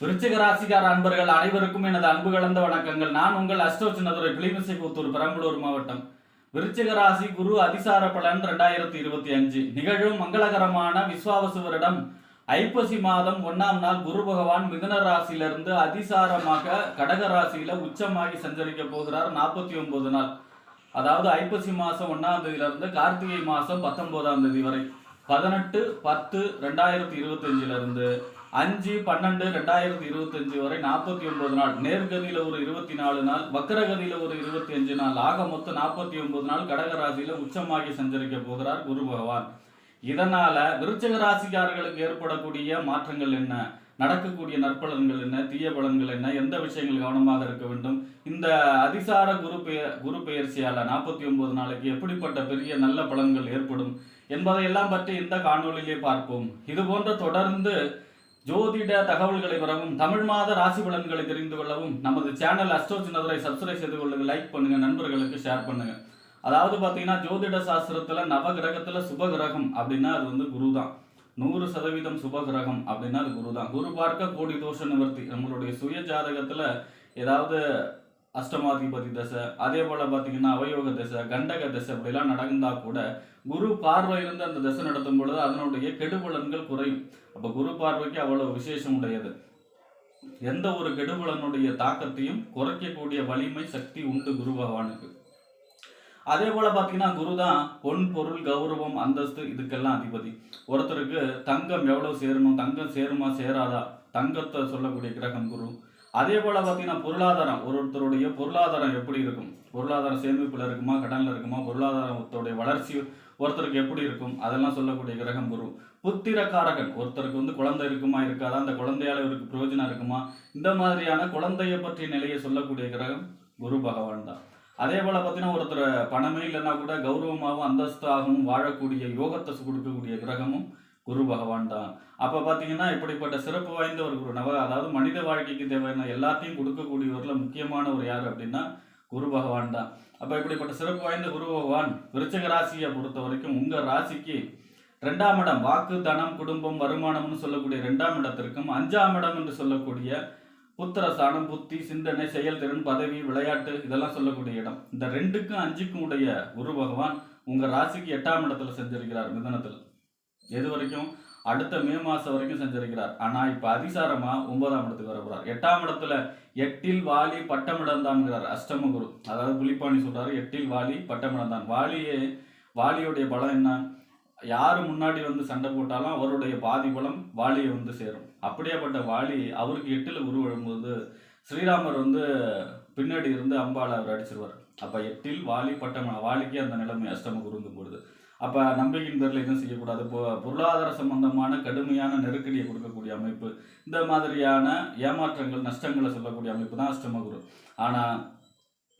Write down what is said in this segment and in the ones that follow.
விருச்சிக ராசிக்கார அன்பர்கள் அனைவருக்கும் எனது அன்பு கலந்த வணக்கங்கள். நான் உங்கள் அஷ்டோ சின்னதுரை பிளிமிசை புத்தூர் பெரம்பலூர் மாவட்டம். விருச்சிக ராசி குரு அதிசார பலன் ரெண்டாயிரத்தி இருபத்தி அஞ்சு. நிகழும் மங்களகரமான விஸ்வாவசு வருடம் ஐப்பசி மாதம் ஒன்னாம் நாள் குரு பகவான் மிதுன ராசியிலிருந்து அதிசாரமாக கடக ராசியில உச்சமாகி சஞ்சரிக்க போகிறார் நாற்பத்தி ஒன்பது நாள். அதாவது ஐப்பசி மாதம் ஒன்னாம் தேதியிலிருந்து கார்த்திகை மாதம் பத்தொன்பதாம் தேதி வரை. பதினெட்டு பத்து ரெண்டாயிரத்தி இருபத்தஞ்சிலிருந்து அஞ்சு பன்னெண்டு ரெண்டாயிரத்தி இருபத்தஞ்சு வரை நாற்பத்தி ஒன்பது நாள். நேர்கதியில ஒரு இருபத்தி நாலு நாள் வக்கரகதியில ஒரு இருபத்தி அஞ்சு நாள். ஆக மொத்தம் நாற்பத்தி ஒன்பது நாள் கடக ராசியில உச்சமாகி சஞ்சரிக்க போகிறார் குரு பகவான். இதனால விருச்சக ராசிக்காரர்களுக்கு ஏற்படக்கூடிய மாற்றங்கள் என்ன? நடக்கக்கூடிய நற்பலன்கள் என்ன? தீய பலன்கள் என்ன? எந்த விஷயங்கள் கவனமாக இருக்க வேண்டும்? இந்த அதிசார குரு பெய குரு பெயர்ச்சியால நாற்பத்தி ஒன்பது நாளைக்கு எப்படிப்பட்ட பெரிய நல்ல பலன்கள் ஏற்படும் என்பதையெல்லாம் பற்றி இந்த காணொலியிலே பார்ப்போம். இது போன்ற தொடர்ந்து ஜோதிட தகவல்களை பெறவும் தமிழ் மாத ராசி பலன்களை தெரிந்து கொள்ளவும் நமது சேனல் அஸ்ட்ரோ சின்னதுரை சப்ஸ்கிரைப் செய்து கொள்ளுங்க லைக் பண்ணுங்க நண்பர்களுக்கு ஷேர் பண்ணுங்க. அதாவது பார்த்தீங்கன்னா ஜோதிட சாஸ்திரத்துல நவ கிரகத்துல சுப கிரகம் அப்படின்னா அது வந்து குரு தான் நூறு சதவீதம் சுப கிரகம் அப்படின்னா அது குரு தான் குரு பார்க்க கோடி தோஷ நிவர்த்தி. நம்மளுடைய சுய ஜாதகத்துல ஏதாவது அஷ்டமாதிபதி தசை அதே போல் பார்த்தீங்கன்னா அவயோக தசை கண்டக தசை அப்படிலாம் நடந்தா கூட குரு பார்வை அந்த தசை நடத்தும் பொழுது அதனுடைய கெடுபலன்கள் குறையும். அப்போ குரு பார்வைக்கு அவ்வளோ விசேஷம் உடையது. எந்த ஒரு கெடுபலனுடைய தாக்கத்தையும் குறைக்கக்கூடிய வலிமை சக்தி உண்டு குரு பகவானுக்கு. அதே போல் பார்த்தீங்கன்னா குரு தான் பொன் பொருள் கௌரவம் அந்தஸ்து இதுக்கெல்லாம் அதிபதி. ஒருத்தருக்கு தங்கம் எவ்வளோ சேரணும் தங்கம் சேருமா சேராதா? தங்கத்தை சொல்லக்கூடிய கிரகம் குரு. அதே போல் பார்த்தீங்கன்னா பொருளாதாரம். ஒரு ஒருத்தருடைய பொருளாதாரம் எப்படி இருக்கும்? பொருளாதாரம் சேமிப்பில் இருக்குமா? கடனில் இருக்குமா? பொருளாதாரத்துடைய வளர்ச்சி ஒருத்தருக்கு எப்படி இருக்கும்? அதெல்லாம் சொல்லக்கூடிய கிரகம் குரு. புத்திரக்காரகன். ஒருத்தருக்கு வந்து குழந்தை இருக்குமா? இருக்காதா? அந்த குழந்தையால இவருக்கு பிரயோஜனம் இருக்குமா? இந்த மாதிரியான குழந்தையை பற்றிய நிலையை சொல்லக்கூடிய கிரகம் குரு பகவான் தான். அதே போல் பார்த்தீங்கன்னா ஒருத்தர் பணமே இல்லைன்னா கூட கௌரவமாகவும் அந்தஸ்தாகவும் வாழக்கூடிய யோகத்தை கொடுக்கக்கூடிய கிரகமும் குரு பகவான் தான். அப்போ பார்த்தீங்கன்னா இப்படிப்பட்ட சிறப்பு வாய்ந்த ஒரு குரு நவ அதாவது மனித வாழ்க்கைக்கு தேவையான எல்லாத்தையும் கொடுக்கக்கூடியவரில் முக்கியமான ஒரு யார் அப்படின்னா குரு பகவான் தான். அப்போ இப்படிப்பட்ட சிறப்பு வாய்ந்த குரு பகவான் விருச்சக ராசியை பொறுத்த வரைக்கும் உங்கள் ராசிக்கு ரெண்டாம் இடம் வாக்கு தனம் குடும்பம் வருமானம்னு சொல்லக்கூடிய ரெண்டாம் இடத்திற்கும் அஞ்சாம் இடம் என்று சொல்லக்கூடிய புத்திர சாணம் புத்தி சிந்தனை செயல்திறன் பதவி விளையாட்டு இதெல்லாம் சொல்லக்கூடிய இடம். இந்த ரெண்டுக்கும் அஞ்சுக்கும் உடைய குரு பகவான் உங்கள் ராசிக்கு எட்டாம் இடத்துல செஞ்சிருக்கிறார் மிதனத்தில். எது வரைக்கும்? அடுத்த மே மாதம் வரைக்கும் செஞ்சிருக்கிறார் ஆனால் இப்போ அதிசாரமாக ஒன்பதாம் இடத்துக்கு வரப்போகிறார் எட்டாம் இடத்துல எட்டில் வாலி பட்டமிடந்தான்கிறார் அஷ்டம குரு. அதாவது புலிப்பாணி சொல்கிறார் எட்டில் வாலி பட்டமிடந்தான் வாலியே வாலியுடைய பலம் என்ன? யார் முன்னாடி வந்து சண்டை போட்டாலும் அவருடைய பாதி பலம் வாலியை வந்து சேரும். அப்படியேப்பட்ட வாலி அவருக்கு எட்டில் குரு ஸ்ரீராமர் வந்து பின்னாடி இருந்து அம்பால அவர் அடிச்சிருவார். அப்போ எட்டில் வாலி பட்டம வாலிக்கு அந்த நிலைமை அஷ்டம குருங்கும் பொழுது. அப்போ நம்பிக்கையின் பேரில் எதுவும் செய்யக்கூடாது. இப்போ பொருளாதார சம்பந்தமான கடுமையான நெருக்கடியை கொடுக்கக்கூடிய அமைப்பு இந்த மாதிரியான ஏமாற்றங்கள் நஷ்டங்களை சொல்லக்கூடிய அமைப்பு தான் அஷ்டமகுரு. குரு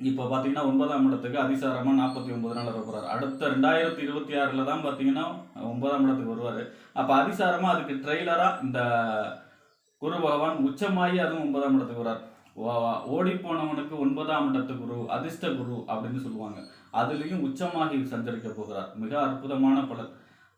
இப்போ பார்த்தீங்கன்னா ஒன்பதாம் இடத்துக்கு அதிசாரமாக நாற்பத்தி ஒன்பது நாள் வரப்போறாரு. அடுத்த ரெண்டாயிரத்தி இருபத்தி ஆறில் தான் பார்த்தீங்கன்னா ஒன்பதாம் இடத்துக்கு வருவார். அப்போ அதிசாரமாக அதுக்கு ட்ரெய்லராக இந்த குரு பகவான் உச்சமாகி அதுவும் ஒன்பதாம் இடத்துக்கு வர்றார். ஓடி போனவனுக்கு ஒன்பதாம் இடத்து குரு அதிர்ஷ்ட குரு அப்படின்னு சொல்லுவாங்க. அதுலேயும் உச்சமாகி சஞ்சரிக்க போகிறார். மிக அற்புதமான பலன்.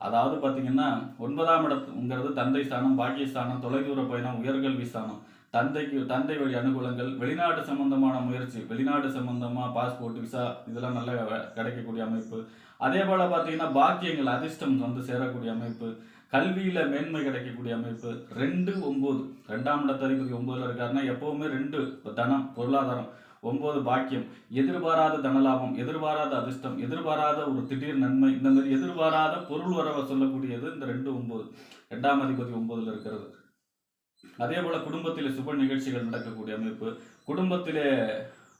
அதாவது பார்த்தீங்கன்னா ஒன்பதாம் இடத்துங்கிறது தந்தை ஸ்தானம் பாக்கியஸ்தானம் தொலைதூர பயணம் உயர்கல்வி ஸ்தானம் தந்தைக்கு தந்தை வழி அனுகூலங்கள் வெளிநாட்டு சம்பந்தமான முயற்சி வெளிநாடு சம்பந்தமா பாஸ்போர்ட் விசா இதெல்லாம் நல்ல கிடைக்கக்கூடிய அமைப்பு. அதே போல் பார்த்தீங்கன்னா பாக்கியங்கள் அதிர்ஷ்டம் வந்து சேரக்கூடிய அமைப்பு. கல்வியில மேன்மை கிடைக்கக்கூடிய அமைப்பு ரெண்டு ஒன்பது. ரெண்டாம் இடத்ததிபதி ஒன்பதுல இருக்காருன்னா எப்பவுமே ரெண்டு தனம் பொருளாதாரம் ஒன்பது பாக்கியம். எதிர்பாராத தனலாபம் எதிர்பாராத அதிர்ஷ்டம் எதிர்பாராத ஒரு திடீர் நன்மை இந்த மாதிரி எதிர்பாராத பொருள் வரவை சொல்லக்கூடியது இந்த ரெண்டு ஒன்பது. ரெண்டாம் அதிபதி ஒன்பதுல இருக்கிறது. அதே போல குடும்பத்திலே சுப நிகழ்ச்சிகள் நடக்கக்கூடிய அமைப்பு. குடும்பத்திலே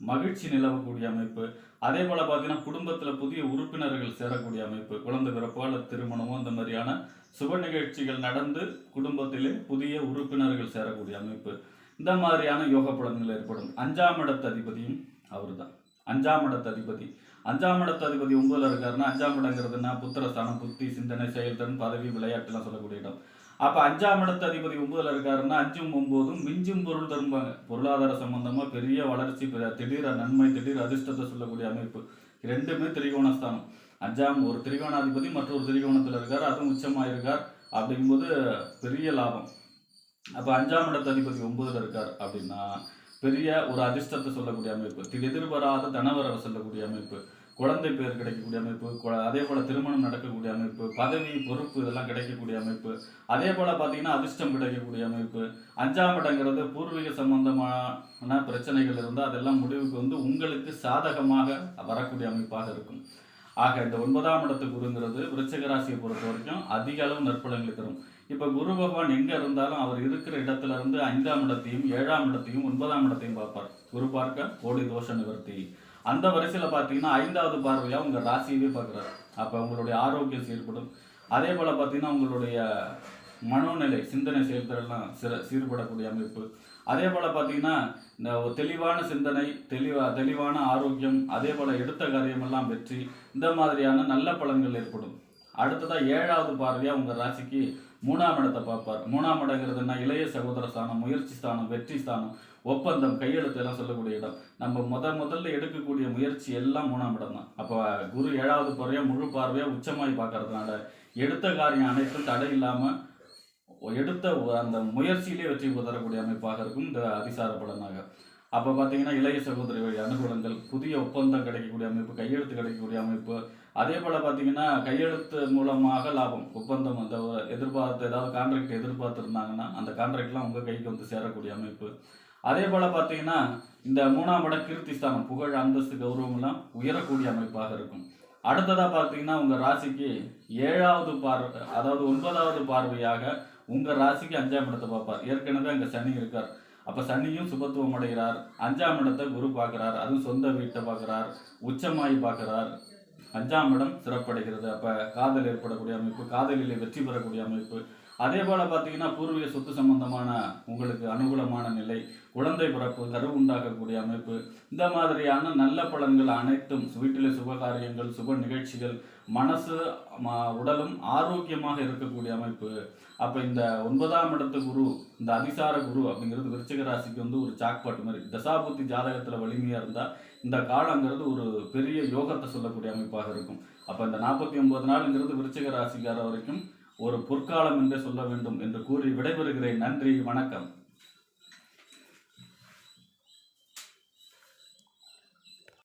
மகிழ்ச்சி நிலவக்கூடிய அமைப்பு. அதே போல பார்த்தீங்கன்னா குடும்பத்துல புதிய உறுப்பினர்கள் சேரக்கூடிய அமைப்பு. குழந்தை பிறப்போ அல்லது திருமணமோ அந்த மாதிரியான சுப நிகழ்ச்சிகள் நடந்து குடும்பத்திலே புதிய உறுப்பினர்கள் சேரக்கூடிய அமைப்பு. இந்த மாதிரியான யோக பலன்கள் ஏற்படும். அஞ்சாம் இடத்து அதிபதியும் அவர்தான். அஞ்சாம் இடத்து அதிபதி. அஞ்சாம் இடத்து அதிபதி ஒன்பதுல இருக்காருன்னா அஞ்சாம் இடங்கிறதுனா புத்திரஸ்தானம் புத்தி சிந்தனை செயல்திறன் பதவி விளையாட்டுலாம் சொல்லக்கூடிய இடம். அப்ப அஞ்சாம் இடத்து அதிபதி ஒன்பதுல இருக்காருன்னா அஞ்சும் ஒன்பதும் மிஞ்சும் பொருள் தரும்பாங்க. பொருளாதார சம்பந்தமா பெரிய வளர்ச்சி பெரிய திடீர் நன்மை திடீர் அதிர்ஷ்டத்தை சொல்லக்கூடிய அமைப்பு. ரெண்டுமே திரிகோணஸ்தானம். அஞ்சாம் ஒரு திரிகோணாதிபதி மற்றொரு திரிகோணத்துல இருக்கார் அதுவும் உச்சமா இருக்கார் அப்படிங்கும்போது பெரிய லாபம். அப்போ அஞ்சாம் இடத்து அதிபதி ஒன்பதுல இருக்கார் அப்படின்னா பெரிய ஒரு அதிர்ஷ்டத்தை சொல்லக்கூடிய அமைப்பு. திடீர் எதிர்பாராத தனவரவை சொல்லக்கூடிய அமைப்பு. குழந்தை பேர் கிடைக்கக்கூடிய அமைப்பு அதே போல திருமணம் நடக்கக்கூடிய அமைப்பு பதவி பொறுப்பு இதெல்லாம் கிடைக்கக்கூடிய அமைப்பு. அதே போல பார்த்தீங்கன்னா அதிர்ஷ்டம் கிடைக்கக்கூடிய அமைப்பு. அஞ்சாம் இடங்கிறது பூர்வீக சம்பந்தமான பிரச்சனைகள் இருந்தால் அதெல்லாம் முடிவுக்கு வந்து உங்களுக்கு சாதகமாக வரக்கூடிய அமைப்பாக இருக்கும். ஆக இந்த ஒன்பதாம் இடத்து குருங்கிறது விருச்சிக ராசியை பொறுத்த வரைக்கும் அதிக அளவு நற்பலன்களை தரும். இப்போ குரு பகவான் எங்கே இருந்தாலும் அவர் இருக்கிற இடத்துல இருந்து ஐந்தாம் இடத்தையும் ஏழாம் இடத்தையும் ஒன்பதாம் இடத்தையும் பார்ப்பார். குரு பார்க்க கோடி தோஷ நிவர்த்தி. அந்த வரிசையில் பார்த்தீங்கன்னா ஐந்தாவது பார்வையாக உங்கள் ராசியவே பார்க்குறாரு. அப்போ உங்களுடைய ஆரோக்கியம் சீர்படும். அதே போல் பார்த்தீங்கன்னா உங்களுடைய மனோநிலை சிந்தனை செயல்திறன்லாம் சிற சீர்படக்கூடிய அமைப்பு. அதே போல் பார்த்தீங்கன்னா இந்த தெளிவான சிந்தனை தெளிவா தெளிவான ஆரோக்கியம் அதே போல் எடுத்த காரியமெல்லாம் வெற்றி இந்த மாதிரியான நல்ல பலன்கள் ஏற்படும். அடுத்ததாக ஏழாவது பார்வையாக உங்கள் ராசிக்கு மூணாம் இடத்தை பார்ப்பார். மூணாம் இடங்கிறதுனா இளைய சகோதர ஸ்தானம் முயற்சி ஸ்தானம் வெற்றி ஸ்தானம். ஒப்பந்தம் கையெழுத்து எல்லாம் சொல்லக்கூடிய இடம். நம்ம முத முதல்ல எடுக்கக்கூடிய முயற்சி எல்லாம் மூணாம் இடம் தான். அப்போ குரு ஏழாவது பார்வையா முழு பார்வையாக உச்சமாய் பார்க்கறதுனால எடுத்த காரியம் அனைத்தும் தடை இல்லாமல் எடுத்த அந்த முயற்சியிலே வெற்றி தரக்கூடிய அமைப்பாக இருக்கும் இந்த அதிசார பலனாக. அப்போ பார்த்தீங்கன்னா இளைய சகோதரி வழி அனுகூலங்கள் புதிய ஒப்பந்தம் கிடைக்கக்கூடிய அமைப்பு கையெழுத்து கிடைக்கக்கூடிய அமைப்பு. அதே போல் பார்த்தீங்கன்னா கையெழுத்து மூலமாக லாபம். ஒப்பந்தம் அந்த எதிர்பார்த்து ஏதாவது கான்ட்ராக்ட் எதிர்பார்த்துருந்தாங்கன்னா அந்த கான்ட்ராக்ட்லாம் உங்கள் கைக்கு வந்து சேரக்கூடிய அமைப்பு. அதே போல் பார்த்தீங்கன்னா இந்த மூணாம் இடம் கீர்த்தி ஸ்தானம் புகழ் அந்தஸ்து கௌரவம்லாம் உயரக்கூடிய அமைப்பாக இருக்கும். அடுத்ததாக பார்த்தீங்கன்னா உங்கள் ராசிக்கு ஏழாவது பார்வை அதாவது ஒன்பதாவது பார்வையாக உங்கள் ராசிக்கு அஞ்சாம் இடத்தை பார்ப்பார். ஏற்கனவே அங்கே சனி இருக்கார். அப்போ சனியும் சுபத்துவம் அடைகிறார். அஞ்சாம் இடத்தை குரு பார்க்குறார். அதுவும் சொந்த வீட்டை பார்க்குறார். உச்சமாயி பார்க்குறார். அஞ்சாம் இடம் சிறப்படைகிறது. அப்போ காதல் ஏற்படக்கூடிய அமைப்பு காதலிலே வெற்றி பெறக்கூடிய அமைப்பு அதே போல் பார்த்தீங்கன்னா பூர்வீக சொத்து சம்பந்தமான உங்களுக்கு அனுகூலமான நிலை குழந்தை பிறப்பு கரு உண்டாக்கக்கூடிய அமைப்பு இந்த மாதிரியான நல்ல பலன்கள் அனைத்தும் வீட்டிலே சுபகாரியங்கள் சுப நிகழ்ச்சிகள் மனசு உடலும் ஆரோக்கியமாக இருக்கக்கூடிய அமைப்பு. அப்போ இந்த ஒன்பதாம் இடத்து குரு இந்த அதிசார குரு அப்படிங்கிறது விருச்சிக ராசிக்கு வந்து ஒரு ஜாக்பாட் மாதிரி. தசாபுத்தி ஜாதகத்தில் வலிமையாக இருந்தால் இந்த காலங்கிறது ஒரு பெரிய யோகத்தை சொல்லக்கூடிய அமைப்பாக இருக்கும். அப்போ இந்த நாற்பத்தி ஒன்பது நாளுங்கிறது விருச்சிக ராசிக்கார வரைக்கும் ஒரு பொற்காலம் என்றே சொல்ல வேண்டும் என்று கூறி விடைபெறுகிறேன். நன்றி வணக்கம்.